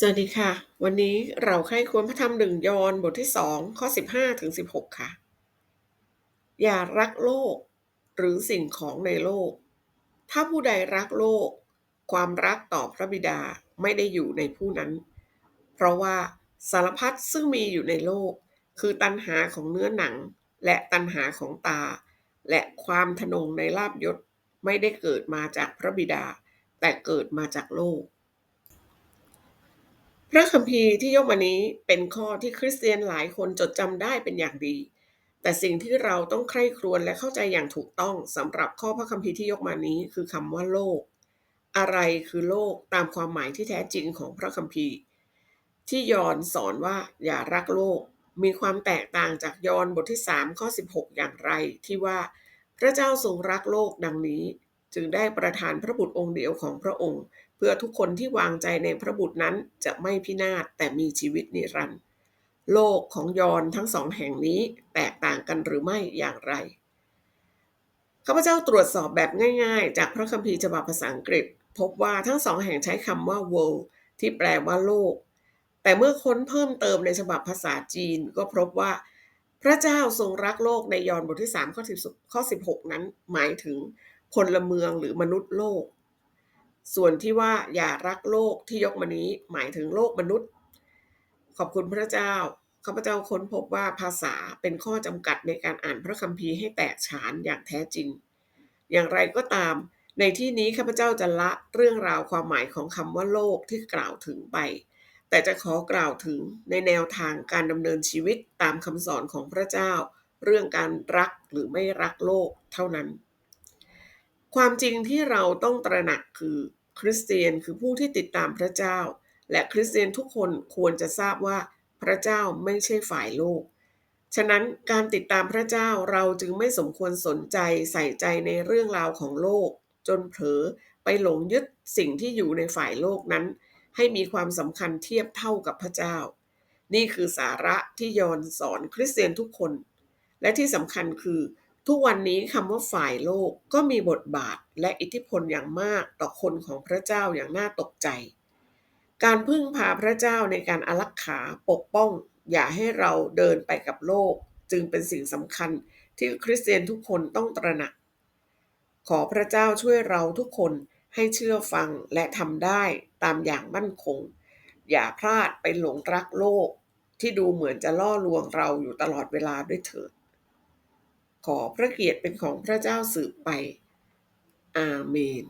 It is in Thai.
สวัสดีค่ะ วันนี้เราใคร่ควญพระธรรมหนึ่งยอนบทที่2ข้อ15ถึง16ค่ะ อย่ารักโลก หรือสิ่งของในโลก ถ้าผู้ใดรักโลก ความรักต่อพระบิดาไม่ได้อยู่ในผู้นั้น เพราะว่าสารพัดซึ่งมีอยู่ในโลก คือตัณหาของเนื้อหนัง และตัณหาของตา และความทนงในลาบยศไม่ได้เกิดมาจากพระบิดา แต่เกิดมาจากโลก พระคัมภีร์ที่ยกมานี้เป็นข้อที่คริสเตียนหลายคนจดจำได้เป็นอย่างดี แต่สิ่งที่เราต้องใคร่ครวญและเข้าใจอย่างถูกต้องสำหรับข้อพระคัมภีร์ที่ยกมานี้คือคำว่าโลก อะไรคือโลกตามความหมายที่แท้จริงของพระคัมภีร์ ที่ยอนสอนว่าอย่ารักโลก มีความแตกต่างจากยอนบทที่3ข้อ16 อย่างไร ที่ว่า พระเจ้าทรงรักโลกดังนี้ จึงได้ประทานพระบุตรองค์เดียวของพระองค์ เพื่อทุกคนที่วางใจในพระบุตรนั้นจะไม่พินาศแต่มีชีวิตนิรันดร์โลกของยอนทั้งสองแห่งนี้แตกต่างกันหรือไม่อย่างไรข้าพเจ้าตรวจสอบแบบง่าย ๆ จากพระคัมภีร์ฉบับภาษาอังกฤษ พบว่าทั้งสองแห่งใช้คำว่า world ที่แปลว่าโลก แต่เมื่อค้นเพิ่มเติมในฉบับภาษาจีนก็พบว่า พระเจ้าทรงรักโลกในยอห์นบทที่3ข้อ10ข้อ16นั้นหมายถึง พลเมืองหรือมนุษย์โลก ส่วนที่ว่าอย่ารักโลกที่ยกมานี้หมายถึงโลกมนุษย์ ขอบคุณพระเจ้าข้าพเจ้าค้นพบว่าภาษาเป็นข้อจำกัดในการอ่านพระคัมภีร์ให้แตกฉานอย่างแท้จริง อย่างไรก็ตามในที่นี้ข้าพเจ้าจะละเรื่องราวความหมายของคำว่าโลกที่กล่าวถึงไป แต่จะขอกล่าวถึงในแนวทางการดำเนินชีวิตตามคำสอนของพระเจ้า เรื่องการรักหรือไม่รักโลกเท่านั้น ความจริงที่เราต้องตระหนักคือคริสเตียนคือผู้ที่ติดตามพระเจ้า และคริสเตียนทุกคนควรจะทราบว่าพระเจ้าไม่ใช่ฝ่ายโลก ฉะนั้นการติดตามพระเจ้าเราจึงไม่สมควรสนใจใส่ใจในเรื่องราวของโลก จนเผลอไปหลงยึดสิ่งที่อยู่ในฝ่ายโลกนั้น ให้มีความสำคัญเทียบเท่ากับพระเจ้า นี่คือสาระที่ยอนสอนคริสเตียนทุกคน และที่สำคัญคือ ทุกวันนี้คำว่าฝ่ายโลกก็มีบทบาทและอิทธิพลอย่างมากต่อคนของพระเจ้าอย่างน่าตกใจ การพึ่งพาพระเจ้าในการอารักขาปกป้อง อย่าให้เราเดินไปกับโลก จึงเป็นสิ่งสำคัญที่คริสเตียนทุกคนต้องตระหนัก ขอพระเจ้าช่วยเราทุกคนให้เชื่อฟังและทำได้ตามอย่างมั่นคง อย่าพลาดไปหลงรักโลก ที่ดูเหมือนจะล่อลวงเราอยู่ตลอดเวลาด้วยเถิด ขอพระเกียรติเป็นของพระเจ้าสืบไป อาเมน